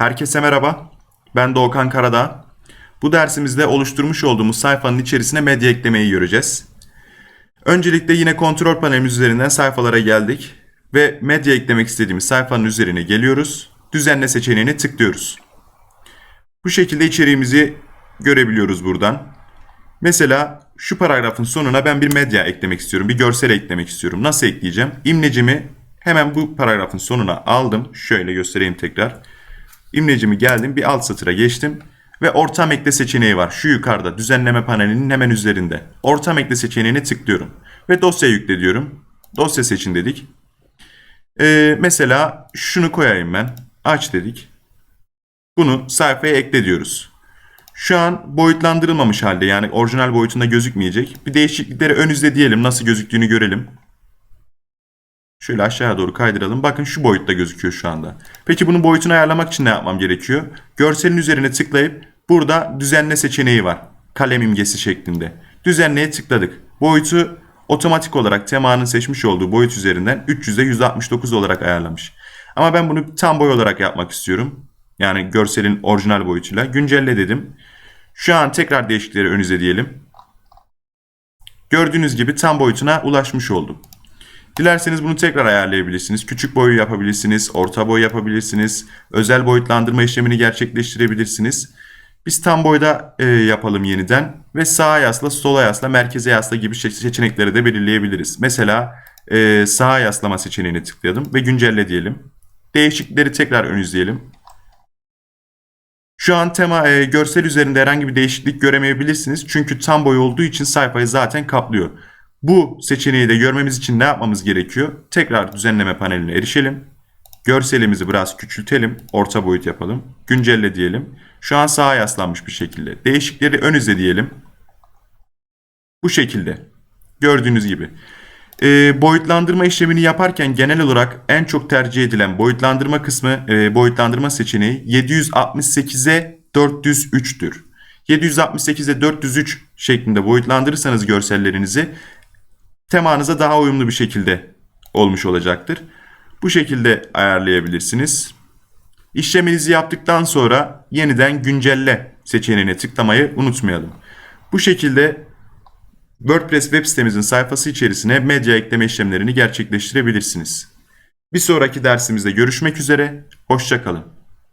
Herkese merhaba. Ben Doğukan Karadağ. Bu dersimizde oluşturmuş olduğumuz sayfanın içerisine medya eklemeyi göreceğiz. Öncelikle yine kontrol panelimiz üzerinden sayfalara geldik ve medya eklemek istediğimiz sayfanın üzerine geliyoruz. Düzenle seçeneğine tıklıyoruz. Bu şekilde içeriğimizi görebiliyoruz buradan. Mesela şu paragrafın sonuna ben bir medya eklemek istiyorum. Bir görsel eklemek istiyorum. Nasıl ekleyeceğim? İmlecimi hemen bu paragrafın sonuna aldım. Şöyle göstereyim tekrar. İmlecimi geldim bir alt satıra geçtim ve ortam ekle seçeneği var. Şu yukarıda düzenleme panelinin hemen üzerinde. Ortam ekle seçeneğine tıklıyorum ve dosya yükle diyorum. Dosya seçin dedik. Ee, mesela şunu koyayım ben. Aç dedik. Bunu sayfaya ekle diyoruz. Şu an boyutlandırılmamış halde yani orijinal boyutunda gözükmeyecek. Bir değişiklikleri ön izle diyelim nasıl gözüktüğünü görelim. Şöyle aşağıya doğru kaydıralım. Bakın şu boyutta gözüküyor şu anda. Peki bunun boyutunu ayarlamak için ne yapmam gerekiyor? Görselin üzerine tıklayıp burada düzenle seçeneği var. Kalem imgesi şeklinde. Düzenleye tıkladık. Boyutu otomatik olarak temanın seçmiş olduğu boyut üzerinden 300'e 169 olarak ayarlamış. Ama ben bunu tam boy olarak yapmak istiyorum. Yani görselin orijinal boyutuyla. Güncelle dedim. Şu an tekrar değişiklikleri ön izle diyelim. Gördüğünüz gibi tam boyutuna ulaşmış oldum. Dilerseniz bunu tekrar ayarlayabilirsiniz. Küçük boyu yapabilirsiniz, orta boy yapabilirsiniz, özel boyutlandırma işlemini gerçekleştirebilirsiniz. Biz tam boyda e, yapalım yeniden ve sağa yasla, sola yasla, merkeze yasla gibi seçenekleri de belirleyebiliriz. Mesela e, sağa yaslama seçeneğine tıklayalım ve güncelle diyelim. Değişiklikleri tekrar ön izleyelim. Şu an tema e, görsel üzerinde herhangi bir değişiklik göremeyebilirsiniz. Çünkü tam boy olduğu için sayfayı zaten kaplıyor. Bu seçeneği de görmemiz için ne yapmamız gerekiyor? Tekrar düzenleme paneline erişelim. Görselimizi biraz küçültelim. Orta boyut yapalım. Güncelle diyelim. Şu an sağa yaslanmış bir şekilde. Değişikleri ön izle diyelim. Bu şekilde. Gördüğünüz gibi. Ee, boyutlandırma işlemini yaparken genel olarak en çok tercih edilen boyutlandırma kısmı, e, boyutlandırma seçeneği 768'e 403'tür. 768'e 403 şeklinde boyutlandırırsanız görsellerinizi temanıza daha uyumlu bir şekilde olmuş olacaktır. Bu şekilde ayarlayabilirsiniz. İşleminizi yaptıktan sonra yeniden güncelle seçeneğine tıklamayı unutmayalım. Bu şekilde WordPress web sitemizin sayfası içerisine medya ekleme işlemlerini gerçekleştirebilirsiniz. Bir sonraki dersimizde görüşmek üzere, hoşçakalın.